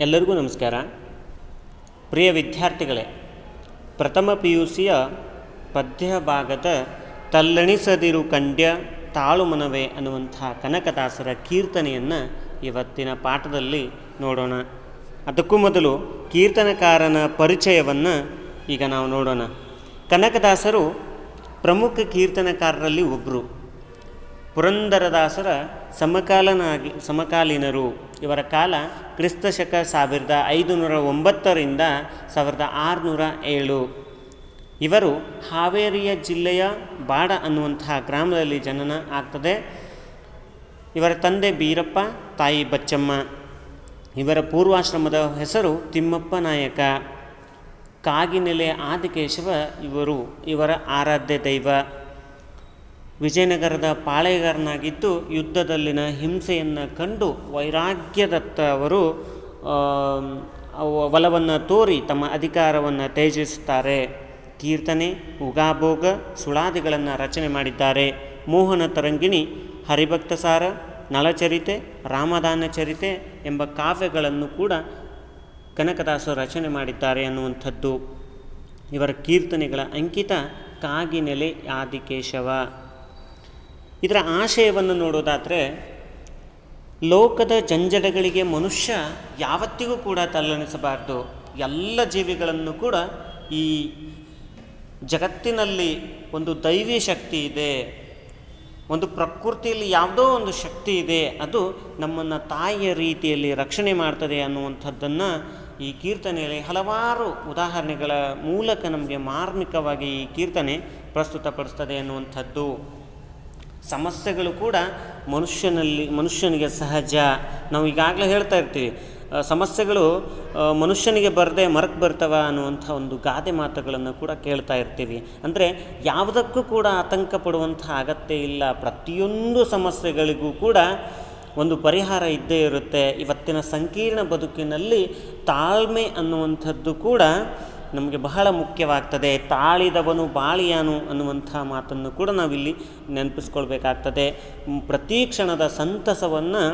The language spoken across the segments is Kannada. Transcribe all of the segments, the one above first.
ಎಲ್ಲರಿಗೂ ನಮಸ್ಕಾರ. ಪ್ರಿಯ ವಿದ್ಯಾರ್ಥಿಗಳೇ, ಪ್ರಥಮ ಪಿ ಯು ಸಿಯ ಪದ್ಯ ಭಾಗದ ತಲ್ಲಣಿಸದಿರು ಕಂಡ್ಯ ತಾಳು ಮನವೇ ಅನ್ನುವಂಥ ಕನಕದಾಸರ ಕೀರ್ತನೆಯನ್ನು ಇವತ್ತಿನ ಪಾಠದಲ್ಲಿ ನೋಡೋಣ. ಅದಕ್ಕೂ ಮೊದಲು ಕೀರ್ತನಕಾರನ ಪರಿಚಯವನ್ನು ಈಗ ನಾವು ನೋಡೋಣ. ಕನಕದಾಸರು ಪ್ರಮುಖ ಕೀರ್ತನಕಾರರಲ್ಲಿ ಒಬ್ಬರು ಪುರಂದರದಾಸರ ಸಮಕಾಲನಾಗಿ ಸಮಕಾಲೀನರು. ಇವರ ಕಾಲ ಕ್ರಿಸ್ತ ಶಕ ಸಾವಿರದ ಐದುನೂರ ಒಂಬತ್ತರಿಂದ ಸಾವಿರದ ಆರುನೂರ ಏಳು. ಇವರು ಹಾವೇರಿಯ ಜಿಲ್ಲೆಯ ಬಾಡ ಅನ್ನುವಂತಹ ಗ್ರಾಮದಲ್ಲಿ ಜನನ ಆಗ್ತದೆ. ಇವರ ತಂದೆ ಬೀರಪ್ಪ, ತಾಯಿ ಬಚ್ಚಮ್ಮ. ಇವರ ಪೂರ್ವಾಶ್ರಮದ ಹೆಸರು ತಿಮ್ಮಪ್ಪ ನಾಯಕ. ಕಾಗಿನೆಲೆ ಆದಿಕೇಶವ ಇವರು ಇವರ ಆರಾಧ್ಯ ದೈವ. ವಿಜಯನಗರದ ಪಾಳೆಗಾರನಾಗಿದ್ದು ಯುದ್ಧದಲ್ಲಿನ ಹಿಂಸೆಯನ್ನು ಕಂಡು ವೈರಾಗ್ಯದತ್ತ ಅವರು ಒಲವನ್ನು ತೋರಿ ತಮ್ಮ ಅಧಿಕಾರವನ್ನು ತೇಜಿಸುತ್ತಾರೆ ಕೀರ್ತನೆ, ಉಗಾಭೋಗ, ಸುಳಾದಿಗಳನ್ನು ರಚನೆ ಮಾಡಿದ್ದಾರೆ. ಮೋಹನ ತರಂಗಿಣಿ, ಹರಿಭಕ್ತ ಸಾರ, ನಳಚರಿತೆ, ರಾಮದಾನ ಚರಿತೆ ಎಂಬ ಕಾವ್ಯಗಳನ್ನು ಕೂಡ ಕನಕದಾಸರು ರಚನೆ ಮಾಡಿದ್ದಾರೆ ಅನ್ನುವಂಥದ್ದು. ಇವರ ಕೀರ್ತನೆಗಳ ಅಂಕಿತ ಕಾಗಿನೆಲೆ ಆದಿಕೇಶವ. ಇದರ ಆಶಯವನ್ನು ನೋಡೋದಾದರೆ ಲೋಕದ ಜಂಜಡಗಳಿಗೆ ಮನುಷ್ಯ ಯಾವತ್ತಿಗೂ ಕೂಡ ತಲ್ಲಣಿಸಬಾರ್ದು. ಎಲ್ಲ ಜೀವಿಗಳನ್ನು ಕೂಡ ಈ ಜಗತ್ತಿನಲ್ಲಿ ಒಂದು ದೈವಿ ಶಕ್ತಿ ಇದೆ. ಒಂದು ಪ್ರಕೃತಿಯಲ್ಲಿ ಯಾವುದೋ ಒಂದು ಶಕ್ತಿ ಇದೆ. ಅದು ನಮ್ಮನ್ನು ತಾಯಿಯ ರೀತಿಯಲ್ಲಿ ರಕ್ಷಣೆ ಮಾಡ್ತದೆ ಅನ್ನುವಂಥದ್ದನ್ನು ಈ ಕೀರ್ತನೆಯಲ್ಲಿ ಹಲವಾರು ಉದಾಹರಣೆಗಳ ಮೂಲಕ ನಮಗೆ ಮಾರ್ಮಿಕವಾಗಿ ಈ ಕೀರ್ತನೆ ಪ್ರಸ್ತುತಪಡಿಸ್ತದೆ ಅನ್ನುವಂಥದ್ದು. ಸಮಸ್ಯೆಗಳು ಕೂಡ ಮನುಷ್ಯನಲ್ಲಿ, ಮನುಷ್ಯನಿಗೆ ಸಹಜ. ನಾವು ಈಗಾಗಲೇ ಹೇಳ್ತಾ ಇರ್ತೀವಿ ಸಮಸ್ಯೆಗಳು ಮನುಷ್ಯನಿಗೆ ಬರದೆ ಮರಕ್ಕೆ ಬರ್ತವ ಅನ್ನುವಂಥ ಒಂದು ಗಾದೆ ಮಾತುಗಳನ್ನು ಕೂಡ ಕೇಳ್ತಾ ಇರ್ತೀವಿ. ಅಂದರೆ ಯಾವುದಕ್ಕೂ ಕೂಡ ಆತಂಕ ಪಡುವಂಥ ಅಗತ್ಯ ಇಲ್ಲ. ಪ್ರತಿಯೊಂದು ಸಮಸ್ಯೆಗಳಿಗೂ ಕೂಡ ಒಂದು ಪರಿಹಾರ ಇದ್ದೇ ಇರುತ್ತೆ. ಇವತ್ತಿನ ಸಂಕೀರ್ಣ ಬದುಕಿನಲ್ಲಿ ತಾಳ್ಮೆ ಅನ್ನುವಂಥದ್ದು ಕೂಡ ನಮಗೆ ಬಹಳ ಮುಖ್ಯವಾಗ್ತದೆ, ತಾಳಿದವನು ಬಾಳಿಯಾನು ಅನ್ನುವಂಥ ಮಾತನ್ನು ಕೂಡ ನಾವಿಲ್ಲಿ ನೆನಪಿಸ್ಕೊಳ್ಬೇಕಾಗ್ತದೆ. ಪ್ರತಿ ಕ್ಷಣದ ಸಂತಸವನ್ನು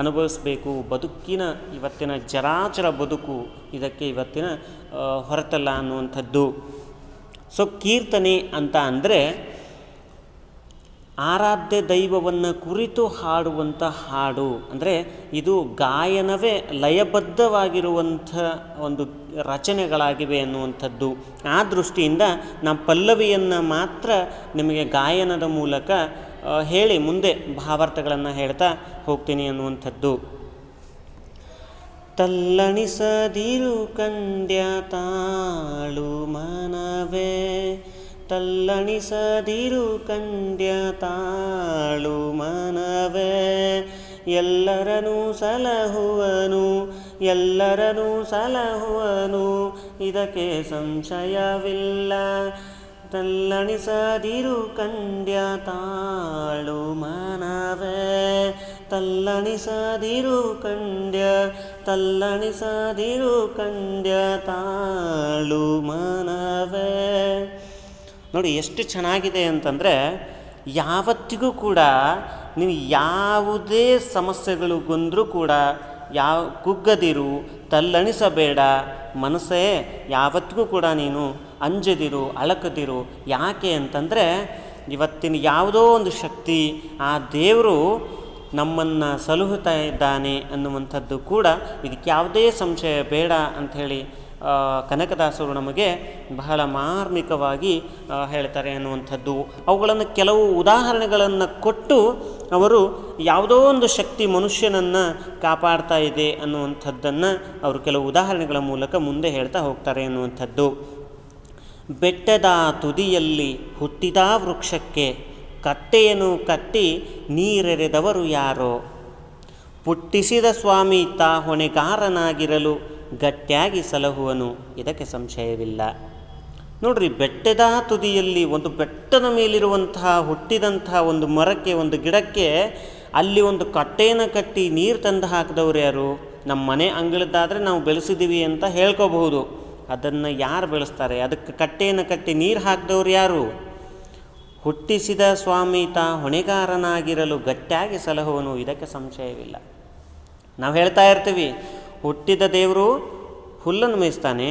ಅನುಭವಿಸಬೇಕು. ಬದುಕಿನ ಇವತ್ತಿನ ಜರಾಚರ ಬದುಕು ಇದಕ್ಕೆ ಇವತ್ತಿನ ಹೊರತಲ್ಲ ಅನ್ನುವಂಥದ್ದು. ಸೊ ಕೀರ್ತನೆ ಅಂತ ಅಂದರೆ ಆರಾಧ್ಯ ದೈವವನ್ನು ಕುರಿತು ಹಾಡುವಂಥ ಹಾಡು. ಅಂದರೆ ಇದು ಗಾಯನವೇ ಲಯಬದ್ಧವಾಗಿರುವಂಥ ಒಂದು ರಚನೆಗಳಾಗಿವೆ ಅನ್ನುವಂಥದ್ದು. ಆ ದೃಷ್ಟಿಯಿಂದ ನಾವು ಪಲ್ಲವಿಯನ್ನು ಮಾತ್ರ ನಿಮಗೆ ಗಾಯನದ ಮೂಲಕ ಹೇಳಿ ಮುಂದೆ ಭಾವಾರ್ಥಗಳನ್ನು ಹೇಳ್ತಾ ಹೋಗ್ತೀನಿ ಅನ್ನುವಂಥದ್ದು. ತಲ್ಲಣಿಸದಿರು ಕಂದ್ಯ ತಾಳು ಮನವೇ ತಲ್ಲಣಿಸದಿರು ಕಂಡ್ಯ ತಾಳು ಮನವೇ. ಎಲ್ಲರನೂ ಸಲಹುವನು ಎಲ್ಲರನೂ ಸಲಹುವನು, ಇದಕ್ಕೆ ಸಂಶಯವಿಲ್ಲ. ತಲ್ಲಣಿಸದಿರು ಕಂಡ್ಯ ತಾಳು ಮನವೇ. ತಲ್ಲಣಿಸದಿರು ಕಂಡ್ಯ ತಲ್ಲಣಿಸದಿರು ಕಂಡ್ಯ ತಾಳು ಮನವೇ. ನೋಡಿ, ಎಷ್ಟು ಚೆನ್ನಾಗಿದೆ ಅಂತಂದರೆ ಯಾವತ್ತಿಗೂ ಕೂಡ ನೀವು ಯಾವುದೇ ಸಮಸ್ಯೆಗಳು ಬಂದರೂ ಕೂಡ ಯಾವ ಕುಗ್ಗದಿರು, ತಲ್ಲಣಿಸಬೇಡ. ಮನಸ್ಸೇ ಯಾವತ್ತಿಗೂ ಕೂಡ ನೀನು ಅಂಜದಿರು, ಅಳಕದಿರು. ಯಾಕೆ ಅಂತಂದರೆ ಇವತ್ತಿನ ಯಾವುದೋ ಒಂದು ಶಕ್ತಿ ಆ ದೇವರು ನಮ್ಮನ್ನು ಸಲಹುತ್ತಾ ಇದ್ದಾನೆ ಅನ್ನುವಂಥದ್ದು ಕೂಡ ಇದಕ್ಕೆ ಯಾವುದೇ ಸಂಶಯ ಬೇಡ ಅಂಥೇಳಿ ಕನಕದಾಸರು ನಮಗೆ ಬಹಳ ಮಾರ್ಮಿಕವಾಗಿ ಹೇಳ್ತಾರೆ ಅನ್ನುವಂಥದ್ದು. ಅವುಗಳನ್ನು ಕೆಲವು ಉದಾಹರಣೆಗಳನ್ನು ಕೊಟ್ಟು ಅವರು ಯಾವುದೋ ಒಂದು ಶಕ್ತಿ ಮನುಷ್ಯನನ್ನು ಕಾಪಾಡ್ತಾ ಇದೆ ಅನ್ನುವಂಥದ್ದನ್ನು ಅವರು ಕೆಲವು ಉದಾಹರಣೆಗಳ ಮೂಲಕ ಮುಂದೆ ಹೇಳ್ತಾ ಹೋಗ್ತಾರೆ ಅನ್ನುವಂಥದ್ದು. ಬೆಟ್ಟದ ತುದಿಯಲ್ಲಿ ಹುಟ್ಟಿದ ವೃಕ್ಷಕ್ಕೆ ಕಟ್ಟೆಯನ್ನು ಕಟ್ಟಿ ನೀರೆರೆದವರು ಯಾರೋ? ಪುಟ್ಟಿಸಿದ ಸ್ವಾಮಿ ತಾ ಹೊಣೆಗಾರನಾಗಿರಲು ಗಟ್ಟಿಯಾಗಿ ಸಲಹುವನು, ಇದಕ್ಕೆ ಸಂಶಯವಿಲ್ಲ. ನೋಡ್ರಿ, ಬೆಟ್ಟದ ತುದಿಯಲ್ಲಿ ಒಂದು ಬೆಟ್ಟದ ಮೇಲಿರುವಂತಹ, ಹುಟ್ಟಿದಂತಹ ಒಂದು ಮರಕ್ಕೆ, ಒಂದು ಗಿಡಕ್ಕೆ ಅಲ್ಲಿ ಒಂದು ಕಟ್ಟೆಯನ್ನು ಕಟ್ಟಿ ನೀರು ತಂದು ಹಾಕಿದವ್ರು ಯಾರು? ನಮ್ಮ ಮನೆ ಅಂಗಳದ್ದಾದರೆ ನಾವು ಬೆಳೆಸಿದ್ದೀವಿ ಅಂತ ಹೇಳ್ಕೋಬಹುದು. ಅದನ್ನು ಯಾರು ಬೆಳೆಸ್ತಾರೆ? ಅದಕ್ಕೆ ಕಟ್ಟೆಯನ್ನು ಕಟ್ಟಿ ನೀರು ಹಾಕಿದವ್ರು ಯಾರು? ಹುಟ್ಟಿಸಿದ ಸ್ವಾಮಿ ತಾ ಹೊಣೆಗಾರನಾಗಿರಲು ಗಟ್ಟಿಯಾಗಿ ಸಲಹುವನು, ಇದಕ್ಕೆ ಸಂಶಯವಿಲ್ಲ. ನಾವು ಹೇಳ್ತಾ ಇರ್ತೀವಿ ಹುಟ್ಟಿದ ದೇವರು ಹುಲ್ಲನ್ನು ಮೇಯಿಸ್ತಾನೆ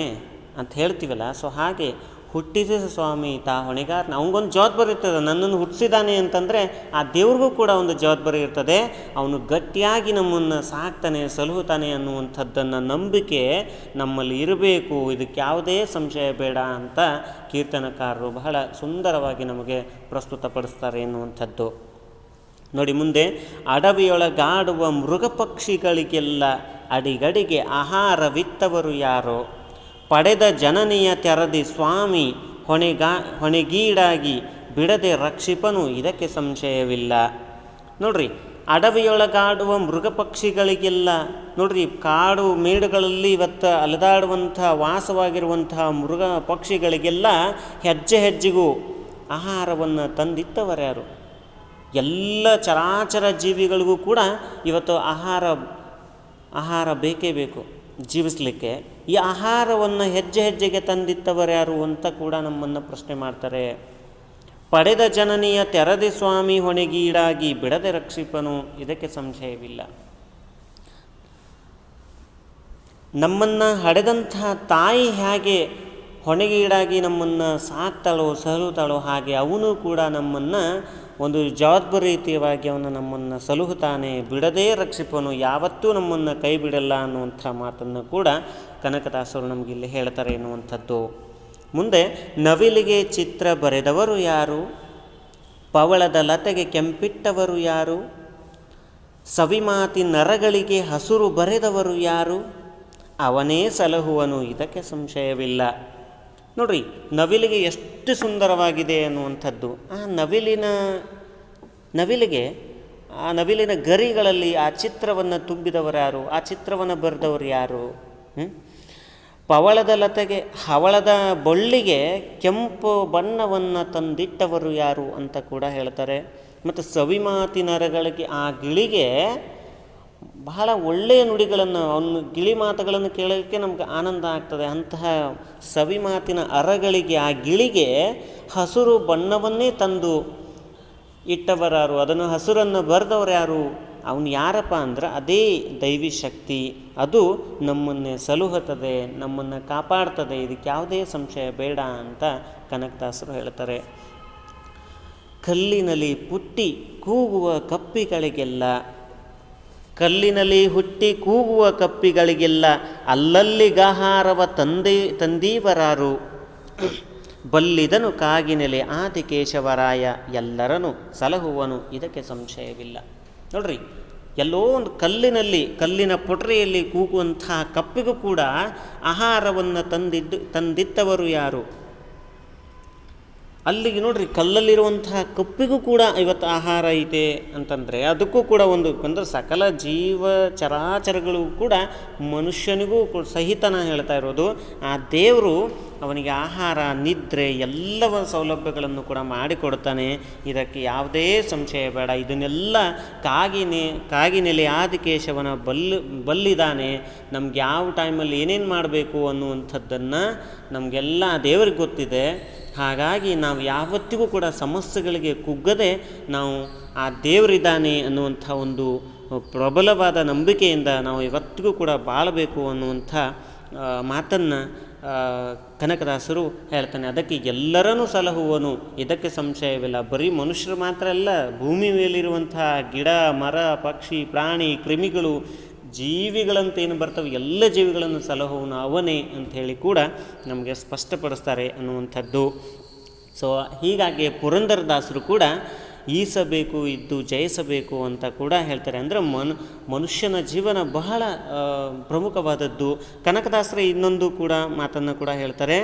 ಅಂತ ಹೇಳ್ತೀವಲ್ಲ, ಸೊ ಹಾಗೆ ಹುಟ್ಟಿದ ಸ್ವಾಮಿ ತಾ ಹೊಣೆಗಾರನ ಅವನಿಗೊಂದು ಜವಾಬ್ದಾರಿ ಇರ್ತದೆ, ನನ್ನನ್ನು ಹುಟ್ಟಿಸಿದಾನೆ ಅಂತಂದರೆ ಆ ದೇವ್ರಿಗೂ ಕೂಡ ಒಂದು ಜವಾಬ್ದಾರಿ ಇರ್ತದೆ. ಅವನು ಗಟ್ಟಿಯಾಗಿ ನಮ್ಮನ್ನು ಸಾಕ್ತಾನೆ, ಸಲಹುತ್ತಾನೆ ಅನ್ನುವಂಥದ್ದನ್ನು ನಂಬಿಕೆ ನಮ್ಮಲ್ಲಿ ಇರಬೇಕು. ಇದಕ್ಕೆ ಯಾವುದೇ ಸಂಶಯ ಬೇಡ ಅಂತ ಕೀರ್ತನಕಾರರು ಬಹಳ ಸುಂದರವಾಗಿ ನಮಗೆ ಪ್ರಸ್ತುತಪಡಿಸ್ತಾರೆ ಎನ್ನುವಂಥದ್ದು. ನೋಡಿ ಮುಂದೆ, ಅಡವಿಯೊಳಗಾಡುವ ಮೃಗ ಪಕ್ಷಿಗಳಿಗೆಲ್ಲ ಅಡಿಗಡಿಗೆ ಆಹಾರವಿತ್ತವರು ಯಾರೋ? ಪಡೆದ ಜನನಿಯ ತೆರದಿ ಸ್ವಾಮಿ ಹೊಣೆಗಾ ಹೊಣೆಗೀಡಾಗಿ ಬಿಡದೆ ರಕ್ಷಿಪನು ಇದಕ್ಕೆ ಸಂಶಯವಿಲ್ಲ. ನೋಡ್ರಿ, ಅಡವಿಯೊಳಗಾಡುವ ಮೃಗ ಪಕ್ಷಿಗಳಿಗೆಲ್ಲ ನೋಡ್ರಿ, ಕಾಡು ಮೇಡುಗಳಲ್ಲಿ ಇವತ್ತು ಅಲೆದಾಡುವಂಥ, ವಾಸವಾಗಿರುವಂತಹ ಮೃಗ ಪಕ್ಷಿಗಳಿಗೆಲ್ಲ ಹೆಜ್ಜೆ ಹೆಜ್ಜೆಗೂ ಆಹಾರವನ್ನು ತಂದಿತ್ತವರ್ಯಾರು ಎಲ್ಲ ಚರಾಚರ ಜೀವಿಗಳಿಗೂ ಕೂಡ ಇವತ್ತು ಆಹಾರ ಆಹಾರ ಬೇಕೇ ಬೇಕು, ಜೀವಿಸಲಿಕ್ಕೆ. ಈ ಆಹಾರವನ್ನು ಹೆಜ್ಜೆ ಹೆಜ್ಜೆಗೆ ತಂದಿತ್ತವರು ಯಾರು ಅಂತ ಕೂಡ ನಮ್ಮನ್ನು ಪ್ರಶ್ನೆ ಮಾಡ್ತಾರೆ. ಪಡೆದ ಜನನಿಯ ತೆರದೆ ಸ್ವಾಮಿ ಹೊಣೆಗೀಡಾಗಿ ಬಿಡದೆ ರಕ್ಷಿಪನು, ಇದಕ್ಕೆ ಸಂಶಯವಿಲ್ಲ. ನಮ್ಮನ್ನು ಹಡೆದಂತಹ ತಾಯಿ ಹೇಗೆ ಹೊಣೆಗೀಡಾಗಿ ನಮ್ಮನ್ನು ಸಾಕ್ತಾಳೋ ಸಲಹುತ್ತಾಳೋ ಹಾಗೆ ಅವನು ಕೂಡ ನಮ್ಮನ್ನು ಒಂದು ಜವಾಬ್ದಾರಿಯುತವಾಗಿ ಅವನು ನಮ್ಮನ್ನು ಸಲಹುತ್ತಾನೆ, ಬಿಡದೇ ರಕ್ಷಿಪನು ಯಾವತ್ತೂ ನಮ್ಮನ್ನು ಕೈ ಬಿಡಲ್ಲ ಅನ್ನುವಂಥ ಮಾತನ್ನು ಕೂಡ ಕನಕದಾಸರು ನಮಗಿಲ್ಲಿ ಹೇಳ್ತಾರೆ ಎನ್ನುವಂಥದ್ದು. ಮುಂದೆ, ನವಿಲಿಗೆ ಚಿತ್ರ ಬರೆದವರು ಯಾರು? ಪವಳದ ಲತೆಗೆ ಕೆಂಪಿಟ್ಟವರು ಯಾರು? ಸವಿಮಾತಿ ನರಗಳಿಗೆ ಹಸುರು ಬರೆದವರು ಯಾರು? ಅವನೇ ಸಲಹುವನು, ಇದಕ್ಕೆ ಸಂಶಯವಿಲ್ಲ. ನೋಡ್ರಿ, ನವಿಲಿಗೆ ಎಷ್ಟು ಸುಂದರವಾಗಿದೆ ಅನ್ನುವಂಥದ್ದು. ಆ ನವಿಲಿನ, ನವಿಲಿಗೆ, ಆ ನವಿಲಿನ ಗರಿಗಳಲ್ಲಿ ಆ ಚಿತ್ರವನ್ನು ತುಂಬಿದವರು ಯಾರು? ಆ ಚಿತ್ರವನ್ನು ಬರೆದವರು ಯಾರು? ಪವಳದ ಲತೆಗೆ, ಹವಳದ ಬಳ್ಳಿಗೆ ಕೆಂಪು ಬಣ್ಣವನ್ನು ತಂದಿಟ್ಟವರು ಯಾರು ಅಂತ ಕೂಡ ಹೇಳ್ತಾರೆ. ಮತ್ತು ಸವಿಮಾತಿ ನರಗಳಿಗೆ ಆ ಗಿಳಿಗೆ ಬಹಳ ಒಳ್ಳೆಯ ನುಡಿಗಳನ್ನು ಅವನು ಗಿಳಿ ಮಾತುಗಳನ್ನು ಕೇಳೋಕ್ಕೆ ನಮ್ಗೆ ಆನಂದ ಆಗ್ತದೆ. ಅಂತಹ ಸವಿ ಮಾತಿನ ಅರಗಳಿಗೆ, ಆ ಗಿಳಿಗೆ ಹಸುರು ಬಣ್ಣವನ್ನೇ ತಂದು ಇಟ್ಟವರಾರು. ಅದನ್ನು ಹಸುರನ್ನು ಬರೆದವ್ರು ಯಾರು? ಅವನು ಯಾರಪ್ಪ ಅಂದ್ರೆ ಅದೇ ದೈವಿ ಶಕ್ತಿ. ಅದು ನಮ್ಮನ್ನೇ ಸಲುಹತದೆ ನಮ್ಮನ್ನು ಕಾಪಾಡ್ತದೆ. ಇದಕ್ಕೆ ಯಾವುದೇ ಸಂಶಯ ಬೇಡ ಅಂತ ಕನಕದಾಸರು ಹೇಳ್ತಾರೆ. ಕಲ್ಲಿನಲ್ಲಿ ಪುಟ್ಟಿ ಕೂಗುವ ಕಪ್ಪಿಗಳಿಗೆಲ್ಲ ಕಲ್ಲಿನಲ್ಲಿ ಹುಟ್ಟಿ ಕೂಗುವ ಕಪ್ಪಿಗಳಿಗೆಲ್ಲ ಅಲ್ಲಲ್ಲಿಗಾಹಾರವ ತಂದೆ ತಂದೀವರಾರು. ಬಲ್ಲಿದನು ಕಾಗಿನೆಲೆ ಆದಿಕೇಶವರಾಯ ಎಲ್ಲರನು ಸಲಹುವನು, ಇದಕ್ಕೆ ಸಂಶಯವಿಲ್ಲ. ನೋಡ್ರಿ, ಎಲ್ಲೋ ಒಂದು ಕಲ್ಲಿನಲ್ಲಿ, ಕಲ್ಲಿನ ಪೊಟರೆಯಲ್ಲಿ ಕೂಗುವಂತಹ ಕಪ್ಪಿಗೂ ಕೂಡ ಆಹಾರವನ್ನು ತಂದಿದ್ದು ತಂದಿತ್ತವರು ಯಾರು? ಅಲ್ಲಿಗೆ ನೋಡ್ರಿ, ಕಲ್ಲಲ್ಲಿರುವಂತಹ ಕಪ್ಪಿಗೂ ಕೂಡ ಇವತ್ತು ಆಹಾರ ಐತೆ ಅಂತಂದರೆ ಅದಕ್ಕೂ ಕೂಡ ಒಂದು ಅಂದರೆ ಸಕಲ ಜೀವ ಚರಾಚರಗಳು ಕೂಡ ಮನುಷ್ಯನಿಗೂ ಸಹಿತ ನಾನು ಹೇಳ್ತಾ ಇರೋದು, ಆ ದೇವರು ಅವನಿಗೆ ಆಹಾರ, ನಿದ್ರೆ ಎಲ್ಲವ ಸೌಲಭ್ಯಗಳನ್ನು ಕೂಡ ಮಾಡಿಕೊಡ್ತಾನೆ. ಇದಕ್ಕೆ ಯಾವುದೇ ಸಂಶಯ ಬೇಡ. ಇದನ್ನೆಲ್ಲ ಕಾಗಿನೆ, ಕಾಗಿನೆಲೆ ಆದಿಕೇಶವನ ಬಲ್ಲು ಬಲ್ಲಿದ್ದಾನೆ ನಮ್ಗೆ ಯಾವ ಟೈಮಲ್ಲಿ ಏನೇನು ಮಾಡಬೇಕು ಅನ್ನುವಂಥದ್ದನ್ನು ನಮಗೆಲ್ಲ ದೇವರಿಗೆ ಗೊತ್ತಿದೆ. ಹಾಗಾಗಿ ನಾವು ಯಾವತ್ತಿಗೂ ಕೂಡ ಸಮಸ್ಯೆಗಳಿಗೆ ಕುಗ್ಗದೆ ನಾವು ಆ ದೇವರಿದ್ದಾನೆ ಅನ್ನುವಂಥ ಒಂದು ಪ್ರಬಲವಾದ ನಂಬಿಕೆಯಿಂದ ನಾವು ಇವತ್ತಿಗೂ ಕೂಡ ಬಾಳಬೇಕು ಅನ್ನುವಂಥ ಮಾತನ್ನು ಕನಕದಾಸರು ಹೇಳ್ತಾನೆ, ಅದಕ್ಕೆ ಎಲ್ಲರನ್ನೂ ಸಲಹುವನು. ಇದಕ್ಕೆ ಸಂಶಯವಿಲ್ಲ. ಬರೀ ಮನುಷ್ಯರು ಮಾತ್ರ ಅಲ್ಲ, ಭೂಮಿ ಮೇಲಿರುವಂತಹ ಗಿಡ, ಮರ, ಪಕ್ಷಿ, ಪ್ರಾಣಿ, ಕ್ರಿಮಿಗಳು, ಜೀವಿಗಳಂತೇನು ಬರ್ತವೆ, ಎಲ್ಲ ಜೀವಿಗಳನ್ನು ಸಲಹುವನು ಅವನೇ ಅಂಥೇಳಿ ಕೂಡ ನಮಗೆ ಸ್ಪಷ್ಟಪಡಿಸ್ತಾರೆ ಅನ್ನುವಂಥದ್ದು. ಸೊ ಹೀಗಾಗಿ ಪುರಂದರದಾಸರು ಕೂಡ ಈಸಬೇಕು, ಇದ್ದು ಜಯಿಸಬೇಕು ಅಂತ ಕೂಡ ಹೇಳ್ತಾರೆ. ಅಂದರೆ ಮನು, ಮನುಷ್ಯನ ಜೀವನ ಬಹಳ ಪ್ರಮುಖವಾದದ್ದು. ಕನಕದಾಸರ ಇನ್ನೊಂದು ಕೂಡ ಮಾತನ್ನು ಕೂಡ ಹೇಳ್ತಾರೆ.